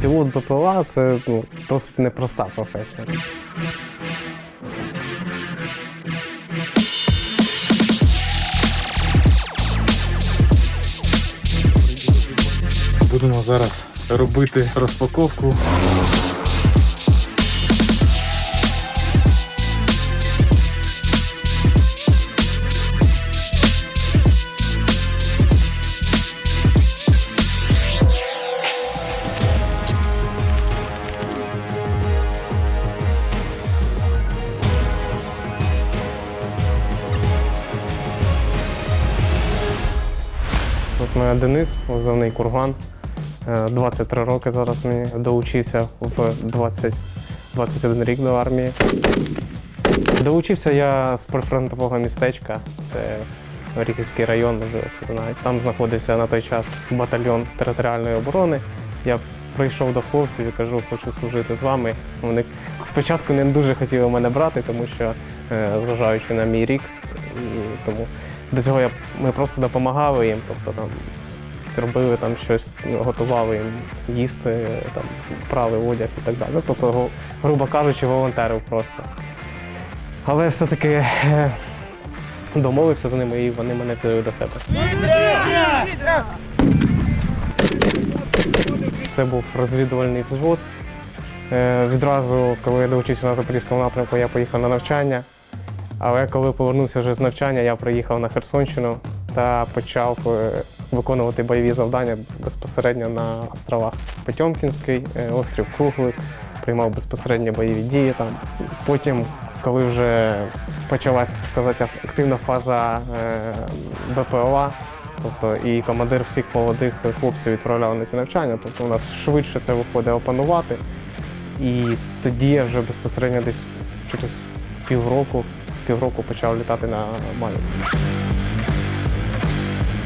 Пілот БПЛА це ну, досить непроста професія. Будемо зараз робити розпаковку. Денис, озовний курган. Е, 23 роки зараз мені доучився в 20, 21 рік до армії. Доучився я з прифронтового містечка, це Оріхівський район. Там знаходився на той час батальйон територіальної оборони. Я прийшов до хлопців і кажу, хочу служити з вами. Вони спочатку не дуже хотіли мене брати, тому що, е, зважаючи на мій рік, і тому до цього я, ми просто допомагали їм, тобто там робили там щось, готували їм їсти, там, прали одяг і так далі. Ну, тобто, грубо кажучи, волонтерів просто. Але все-таки е, домовився з ними і вони мене взяли до себе. Це був розвідувальний взвод. Е, Відразу, коли я довчився на Запорізькому напрямку, я поїхав на навчання. Але коли повернувся вже з навчання, я приїхав на Херсонщину та почав е, виконувати бойові завдання безпосередньо на островах Потьомкінський, е, острів Круглик, приймав безпосередньо бойові дії там. Потім, коли вже почалась так сказати, активна фаза е, БПЛА, тобто і командир всіх молодих хлопців відправляв на ці навчання, тобто у нас швидше це виходить опанувати. І тоді я вже безпосередньо десь через півроку, півроку почав літати на Маві.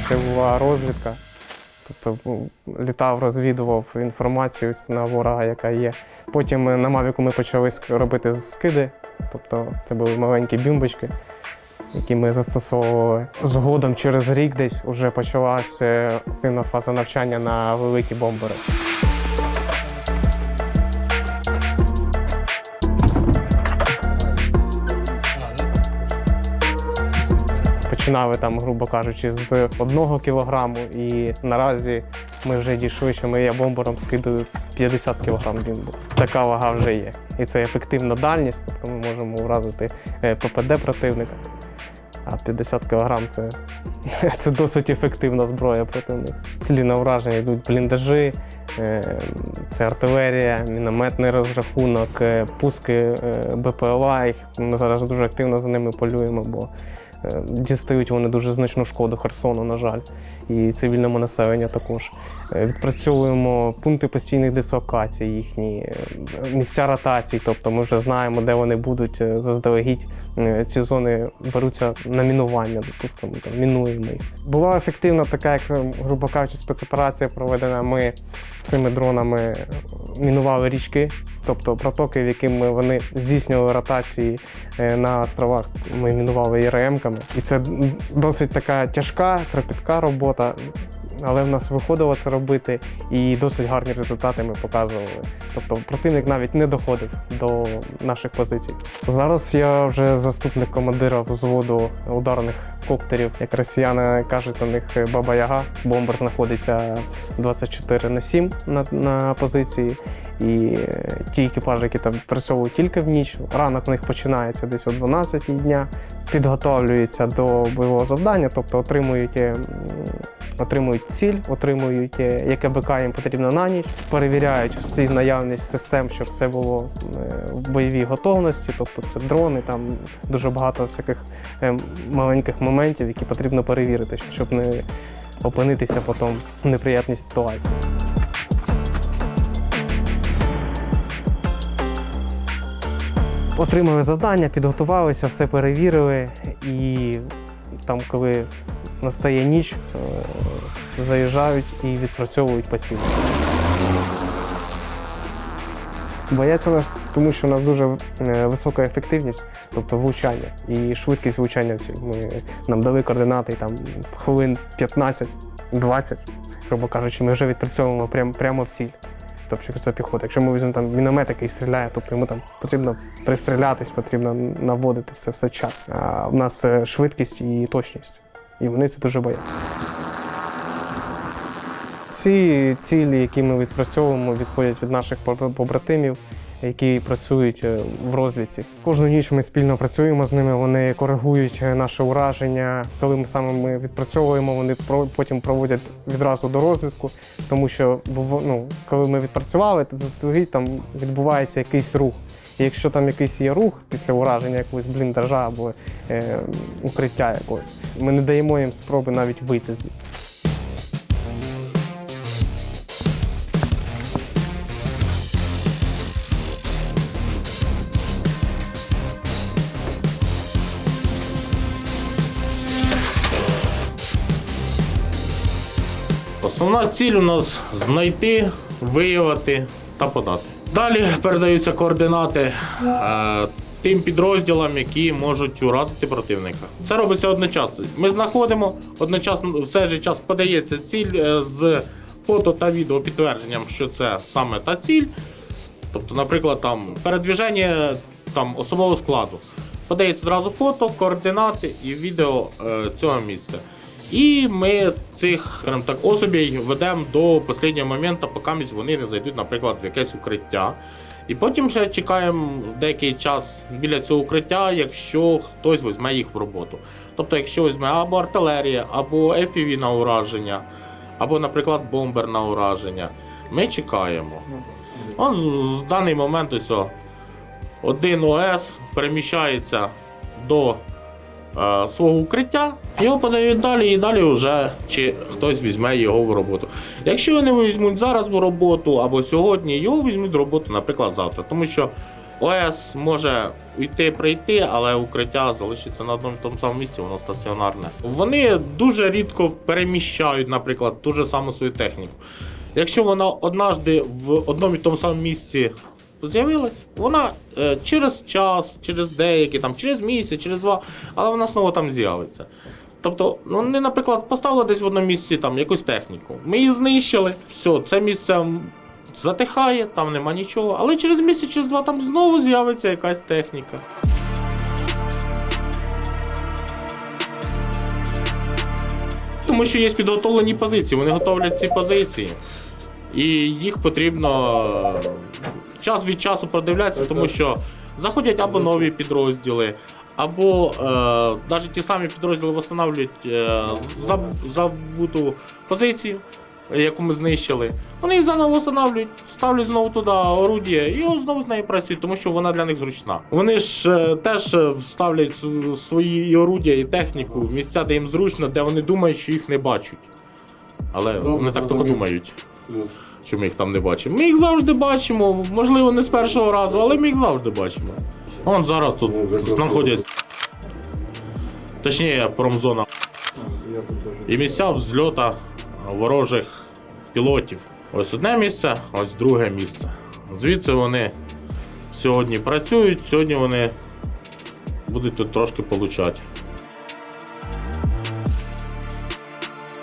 Це була розвідка. Тобто ну, літав, розвідував інформацію на ворога, яка є. Потім е, на Мавіку ми почали робити скиди, тобто це були маленькі бімбочки, які ми застосовували. Згодом через рік десь вже почалася активна фаза навчання на великі бомбери. Починали там, грубо кажучи, з одного кілограму, і наразі ми вже дійшли, що ми я бомбером скидаю 50 кілограм бімбу. Така вага вже є. І це ефективна дальність, тобто ми можемо вразити е, ППД противника. А 50 кілограм це, це досить ефективна зброя противника. Цілі на враження йдуть бліндажі, е, це артилерія, мінометний розрахунок, е, пуски БПЛА. Ми зараз дуже активно за ними полюємо, бо дістають вони дуже значну шкоду Херсону, на жаль, і цивільному населенню також. Е, Відпрацьовуємо пункти постійних дислокацій, їхні е, місця ротацій, тобто ми вже знаємо, де вони будуть е, заздалегідь. Е, Ці зони беруться на мінування, допустимо, там мінуємо їх. Була ефективна така, як е, грубо кажучи, спецоперація проведена. Ми цими дронами мінували річки, тобто протоки, в якими вони здійснювали ротації е, на островах. Ми мінували ІРМ-ками. І це досить така тяжка, кропітка робота. Але в нас виходило це робити, і досить гарні результати ми показували. Тобто противник навіть не доходив до наших позицій. Зараз я вже заступник командира взводу ударних коптерів, як росіяни кажуть, у них Баба Яга. Бомбер знаходиться 24 на 7 на, на позиції. І ті екіпажі, які там працюють тільки в ніч, ранок в них починається десь о 12 дня, підготовлюються до бойового завдання, тобто отримують. Отримують ціль, отримують, е, яке БК їм потрібно на ніч, перевіряють всі наявність систем, щоб все було е, в бойовій готовності. Тобто це дрони, там дуже багато всяких е, маленьких моментів, які потрібно перевірити, щоб не опинитися потім в неприятній ситуації. Отримали завдання, підготувалися, все перевірили, і там, коли настає ніч, е, заїжджають і відпрацьовують по. Бояться нас, тому що у нас дуже е, висока ефективність, тобто влучання і швидкість влучання. Ми, нам дали координати там хвилин 15-20, грубо кажучи, ми вже відпрацьовуємо прям, прямо в ціль. тобто це піхота. Якщо ми візьмемо там міномет, який стріляє, тобто йому там потрібно пристрілятись, потрібно наводити це все час. А в нас е, швидкість і точність. І вони це дуже бояться. Всі цілі, які ми відпрацьовуємо, відходять від наших побра- побратимів, які працюють е, в розвідці. Кожну ніч ми спільно працюємо з ними. Вони коригують е, наше ураження. Коли ми саме ми відпрацьовуємо, вони потім проводять відразу до розвідку, тому що ну, коли ми відпрацювали, то заздалегідь там відбувається якийсь рух. І якщо там якийсь є рух після ураження якогось бліндажа або е, укриття якогось, ми не даємо їм спроби навіть вийти звідти. Основна ціль у нас знайти, виявити та подати. Далі передаються координати е, тим підрозділам, які можуть уразити противника. Це робиться одночасно. Ми знаходимо одночасно, в цей же час подається ціль е, з фото та відео підтвердженням, що це саме та ціль. Тобто, наприклад, там передвіження там, особового складу. Подається зразу фото, координати і відео е, цього місця. І ми цих, скажімо так, особей ведемо до останнього моменту, поки вони не зайдуть, наприклад, в якесь укриття. І потім ще чекаємо деякий час біля цього укриття, якщо хтось візьме їх в роботу. Тобто, якщо візьме або артилерія, або FPV на ураження, або, наприклад, бомбер на ураження, ми чекаємо. Он в даний момент ось один ОС переміщається до свого укриття, його подають далі, і далі вже чи хтось візьме його в роботу. Якщо не візьмуть зараз в роботу або сьогодні, його візьмуть в роботу, наприклад, завтра. Тому що ОС може йти прийти, але укриття залишиться на одному тому самому місці, воно стаціонарне. Вони дуже рідко переміщають, наприклад, ту ж саму свою техніку. Якщо вона однажди в одному і тому самому місці з'явилась, вона е, через час, через деякий, там, через місяць, через два, але вона знову там з'явиться. Тобто, ну, вони, наприклад, поставили десь в одному місці там якусь техніку. Ми її знищили, все, це місце затихає, там нема нічого, але через місяць, через два там знову з'явиться якась техніка. Тому що є підготовлені позиції, вони готовлять ці позиції. І їх потрібно час від часу продивлятися, тому що заходять або нові підрозділи, або е, навіть ті самі підрозділи встановлюють е, заб- забуту позицію, яку ми знищили. Вони їх заново встановлюють, ставлять знову туди орудія і знову з нею працюють, тому що вона для них зручна. Вони ж е, теж е, вставлять свої і орудія і техніку в місця, де їм зручно, де вони думають, що їх не бачать. Але вони так тільки думають що ми їх там не бачимо. Ми їх завжди бачимо, можливо, не з першого разу, але ми їх завжди бачимо. Вон зараз тут знаходяться. Точніше, промзона. І місця взльота ворожих пілотів. Ось одне місце, ось друге місце. Звідси вони сьогодні працюють, сьогодні вони будуть тут трошки получати.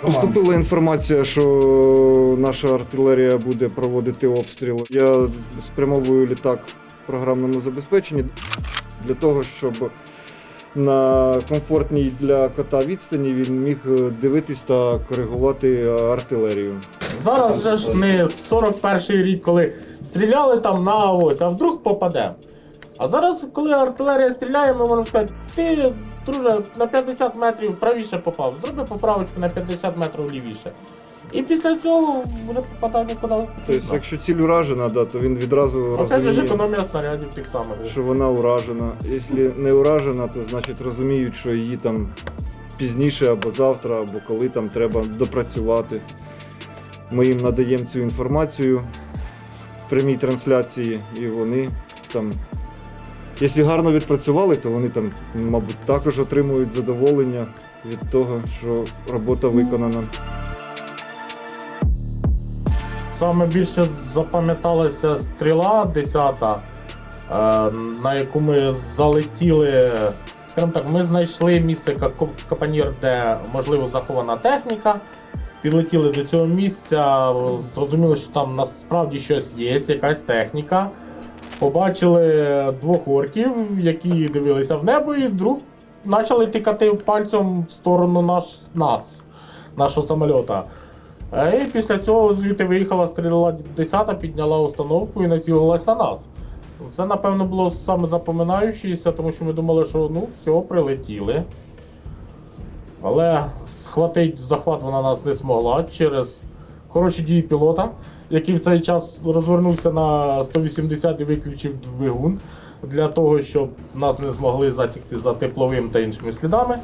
Поступила інформація, що наша артилерія буде проводити обстріл. Я спрямовую літак в програмному забезпеченні для того, щоб на комфортній для кота відстані він міг дивитись та коригувати артилерію. Зараз же ж не 41-й рік, коли стріляли там на ось, а вдруг попадемо. А зараз, коли артилерія стріляє, ми можемо сказати, ти, друже, на 50 метрів правіше попав. Зроби поправочку на 50 метрів лівіше. І після цього буде попадання куди Тобто, потрібно. якщо ціль уражена, да, то він відразу Опять же ж розуміє, економія снарядів тих самих. що вона уражена. Якщо не уражена, то значить розуміють, що її там пізніше або завтра, або коли там треба допрацювати. Ми їм надаємо цю інформацію в прямій трансляції, і вони там. Якщо гарно відпрацювали, то вони там, мабуть, також отримують задоволення від того, що робота виконана. Саме більше запам'яталася стріла 10, е, на яку ми залетіли. Скажімо так, ми знайшли місце капанір, де можливо захована техніка. підлетіли до цього місця, зрозуміли, що там насправді щось є, якась техніка. Побачили двох орків, які дивилися в небо, і вдруг почали тикати пальцем в сторону наш, нас, нашого самольота. Е, І після цього звідти виїхала стріла 10, підняла установку і націлилась на нас. Це, напевно, було саме запоминаючеся, тому що ми думали, що ну, все, прилетіли. Але схватить захват вона нас не змогла через хороші дії пілота, який в цей час розвернувся на 180 і виключив двигун для того, щоб нас не змогли засікти за тепловим та іншими слідами.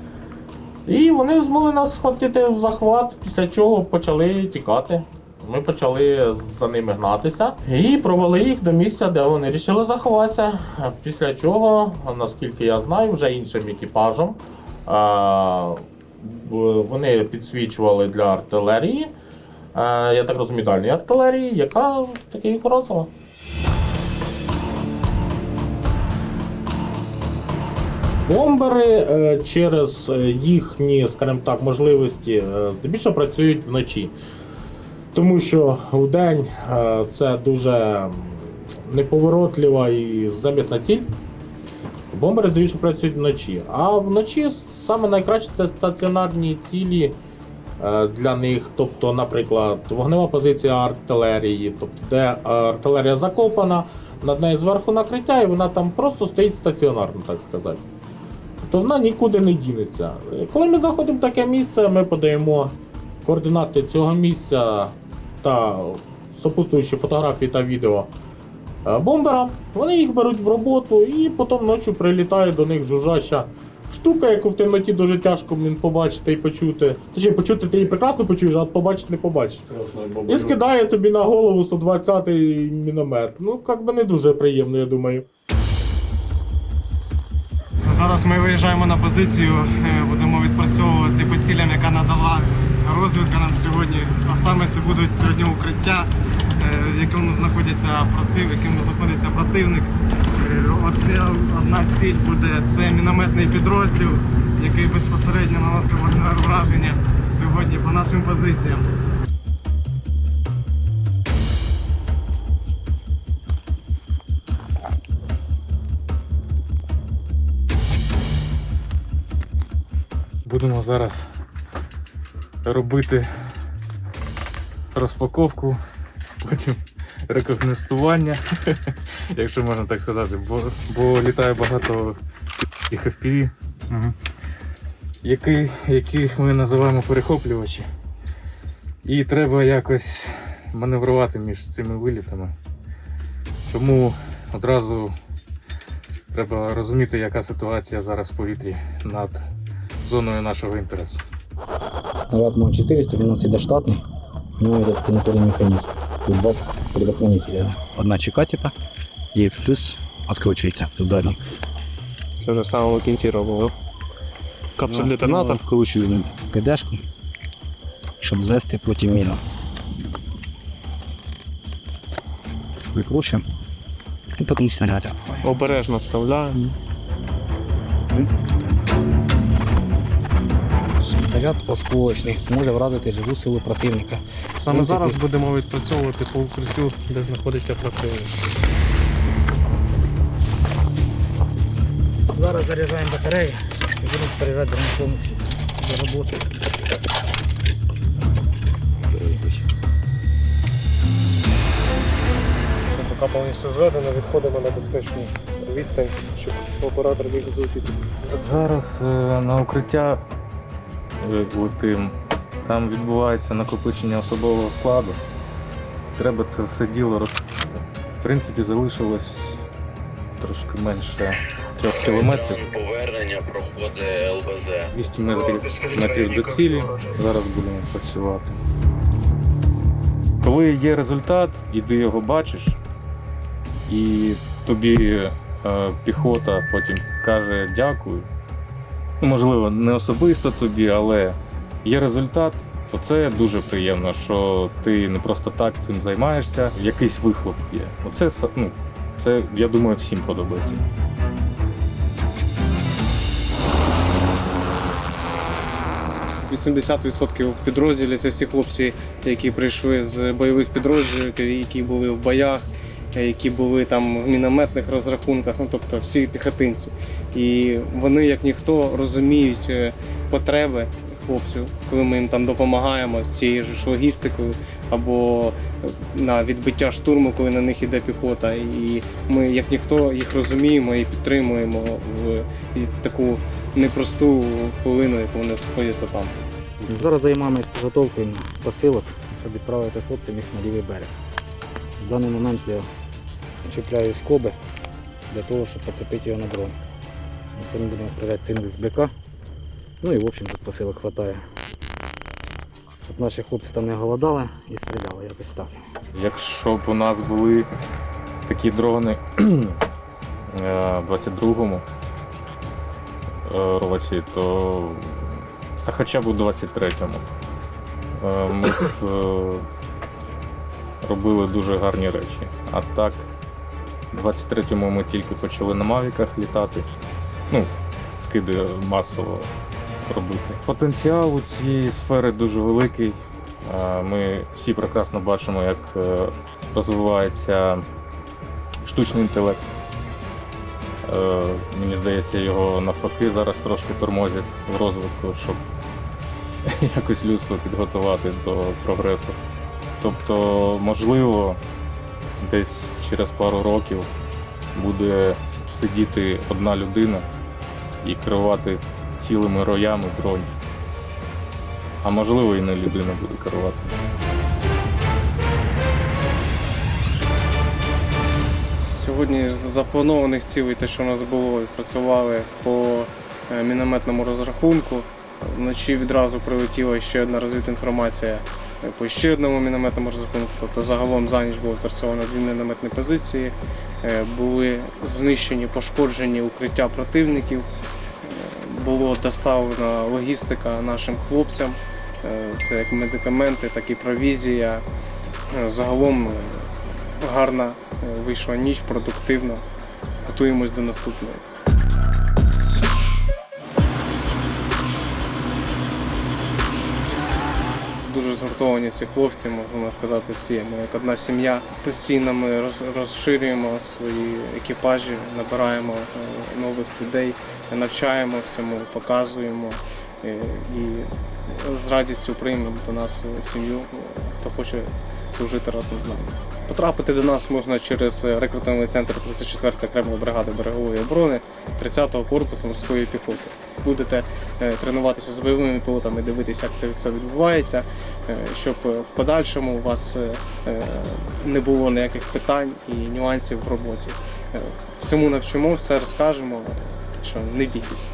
І вони змогли нас схватити в захват, після чого почали тікати. Ми почали за ними гнатися і провели їх до місця, де вони вирішили заховатися. Після чого, наскільки я знаю, вже іншим екіпажем вони підсвічували для артилерії. Я так розумію, дальньої артилерії, яка таки їх. Бомбери е, через їхні, скажімо так, можливості е, здебільшого працюють вночі. Тому що вдень е, це дуже неповоротлива і замітна ціль. Бомбери здебільшого працюють вночі. А вночі саме найкраще це стаціонарні цілі для них. Тобто, наприклад, вогнева позиція артилерії, тобто, де артилерія закопана, над нею зверху накриття, і вона там просто стоїть стаціонарно, так сказати. Тобто вона нікуди не дінеться. Коли ми знаходимо таке місце, ми подаємо координати цього місця та супутуючі фотографії та відео е, бомбера. Вони їх беруть в роботу і потім ночі прилітає до них жужжаща штука, яку в темноті дуже тяжко блін, побачити і почути. Точніше, почути ти її прекрасно почуєш, а побачити не побачиш. І скидає тобі на голову 120-й міномет. Ну, як би не дуже приємно, я думаю. Зараз ми виїжджаємо на позицію, е, будемо відпрацьовувати по цілям, яка надала розвідка нам сьогодні. А саме це будуть сьогодні укриття, е, в якому знаходиться против, в якому знаходиться противник. Е, Одна, одна ціль буде це мінометний підрозділ, який безпосередньо наносив враження сьогодні по нашим позиціям. Будемо зараз робити розпаковку, потім рекогностування, якщо можна так сказати, бо, бо літає багато їх FPV, які, яких ми називаємо перехоплювачі. І треба якось маневрувати між цими вилітами. Тому одразу треба розуміти, яка ситуація зараз в повітрі над зоною нашого інтересу. Снаряд МО-400, у нас идет штатный, у него идет кондукторный механизм. Предохранителя. Одна чека типа, и плюс откручивается ударом. Це вже в самому кінці робимо. Капсуль детонатор. Вкручуємо КДшку, щоб звести проти міну. Викручуємо. І потім снаряд. Обережно вставляємо. Снаряд осколочний, може вразити живу силу противника. Саме принципі- зараз будемо відпрацьовувати по укриттю, де знаходиться противник. Зараз заряджаємо батареї і будемо заряджати до повністю до роботи. Поки повністю зведено, відходимо на безпечну відстань, щоб оператор міг злетіти. Зараз е, на укриття летим. Там відбувається накопичення особового складу. Треба це все діло розкрити. В принципі, залишилось трошки менше трьох кілометрів. Повернення проходить ЛБЗ. 200 метрів, метрів до цілі. Зараз будемо працювати. Коли є результат, і ти його бачиш, і тобі е, піхота потім каже дякую. Можливо, не особисто тобі, але є результат, то це дуже приємно, що ти не просто так цим займаєшся, якийсь вихлоп є. Оце ну, це, я думаю, всім подобається. 80% в це всі хлопці, які прийшли з бойових підрозділів, які були в боях, які були там в мінометних розрахунках, ну тобто всі піхотинці. І вони, як ніхто, розуміють е, потреби хлопців, коли ми їм там допомагаємо з цією ж логістикою або на відбиття штурму, коли на них іде піхота. І ми, як ніхто, їх розуміємо і підтримуємо в таку непросту хвилину, яку вони знаходяться там. Зараз займаємось підготовкою посилок, щоб відправити хлопців їх на лівий берег. В даний момент я чіпляю скоби для того, щоб поцепити його на дрон. Це ми будемо відправляти цинк з БК. Ну і в общем тут посилок вистачає. Щоб наші хлопці там не голодали і стріляли якось так. Якщо б у нас були такі дрони е, в 22-му е, році, то та хоча б у 23-му е, ми б робили дуже гарні речі. А так, в 23-му ми тільки почали на мавіках літати. Ну, скиди масово робити. Потенціал у цієї сфери дуже великий. Ми всі прекрасно бачимо, як е, розвивається штучний інтелект. Е, Мені здається, його навпаки зараз трошки тормозять в розвитку, щоб якось людство підготувати до прогресу. Тобто, можливо, десь через пару років буде сидіти одна людина і керувати цілими роями дронів. А можливо, і не людина буде керувати. Сьогодні з запланованих цілей, те, що у нас було, працювали по е, мінометному розрахунку. Вночі відразу прилетіла ще одна розвідінформація по ще одному мінометному розрахунку. Тобто загалом за ніч було відпрацьовано дві мінометні позиції, Е, були знищені, пошкоджені укриття противників, Е, було доставлена логістика нашим хлопцям. Е, Це як медикаменти, так і провізія. Загалом гарна вийшла ніч, продуктивна. Готуємось до наступної. Дуже згуртовані всі хлопці, можна сказати, всі. Ми як одна сім'я. Постійно ми розширюємо свої екіпажі, набираємо е, нових людей, навчаємо всьому, показуємо е, і з радістю приймемо до нас в сім'ю, хто хоче служити разом з нами. Потрапити до нас можна через рекрутинговий центр 34-ї окремої бригади берегової оборони 30-го корпусу морської піхоти. Будете е, тренуватися з бойовими пілотами, дивитися, як це все відбувається, е, щоб е, в подальшому у вас не було ніяких питань і нюансів в роботі. Всьому навчимо, все розкажемо, так що не бійтесь.